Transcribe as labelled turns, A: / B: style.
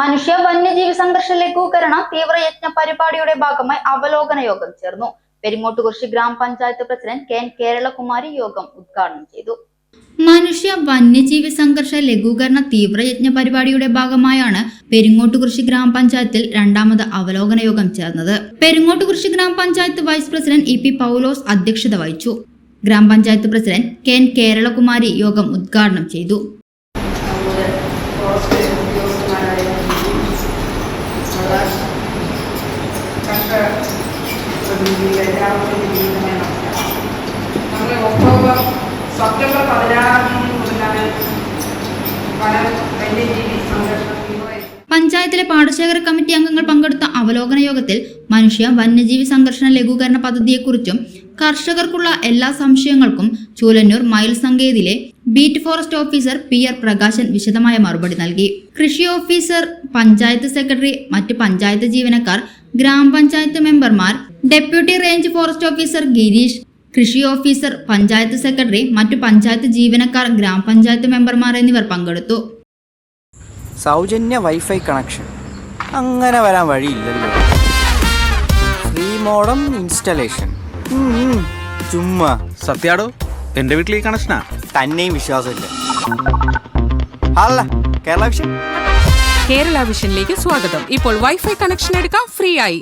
A: മനുഷ്യ വന്യജീവി സംഘർഷ ലഘൂകരണ തീവ്രയജ്ഞ പരിപാടിയുടെ ഭാഗമായി അവലോകന യോഗം ചേർന്നു. പെരിങ്ങോട്ടുകുറിശി ഗ്രാമപഞ്ചായത്ത് പ്രസിഡന്റ് കെ എൻ കേരളകുമാരി യോഗം ഉദ്ഘാടനം ചെയ്തു. മനുഷ്യ വന്യജീവി സംഘർഷ ലഘൂകരണ തീവ്രയജ്ഞ പരിപാടിയുടെ ഭാഗമായാണ് പെരിങ്ങോട്ടുകുറിശി ഗ്രാമപഞ്ചായത്തിൽ രണ്ടാമത് അവലോകന യോഗം ചേർന്നത്. പെരിങ്ങോട്ടുകുറിശി ഗ്രാമപഞ്ചായത്ത് vice president E P Paulose അധ്യക്ഷത വഹിച്ചു. ഗ്രാമപഞ്ചായത്ത് പ്രസിഡന്റ് കെ എൻ കേരളകുമാരി യോഗം ഉദ്ഘാടനം ചെയ്തു.
B: നമ്മൾ ഒക്ടോബർ സെപ്റ്റംബർ പതിനാറാം തീയതി മുതലാണ്
A: പഞ്ചായത്തിലെ പാടശേഖര കമ്മിറ്റി അംഗങ്ങൾ പങ്കെടുത്ത അവലോകന യോഗത്തിൽ മനുഷ്യ വന്യജീവി സംഘർഷണ ലഘൂകരണ പദ്ധതിയെക്കുറിച്ചും കർഷകർക്കുള്ള എല്ലാ സംശയങ്ങൾക്കും ചൂലന്നൂർ മയിൽ സങ്കേതിലെ beat forest officer P R Prakashan വിശദമായ മറുപടി നൽകി. കൃഷി ഓഫീസർ പഞ്ചായത്ത് സെക്രട്ടറി മറ്റ് പഞ്ചായത്ത് ജീവനക്കാർ ഗ്രാമപഞ്ചായത്ത് മെമ്പർമാർ deputy range forest officer Girish കൃഷി ഓഫീസർ പഞ്ചായത്ത് സെക്രട്ടറി മറ്റു പഞ്ചായത്ത് ജീവനക്കാർ ഗ്രാമപഞ്ചായത്ത് മെമ്പർമാർ എന്നിവർ പങ്കെടുത്തു.
C: സൗജന്യ വൈഫൈ കണക്ഷൻ. അങ്ങനെ വരാൻ വഴിയില്ലല്ലോ. Free modem installation. ചുമ്മാ.
D: സത്യാടോ എന്റെ വീട്ടിൽ ഈ കണക്ഷനാ?
C: തന്നെയും വിശ്വാസമില്ല. അല്ല കേരള വിഷൻ?
E: കേരള വിഷനിലേക്ക് സ്വാഗതം. ഇപ്പോൾ വൈഫൈ കണക്ഷൻ എടുക്കാം ഫ്രീ ആയി.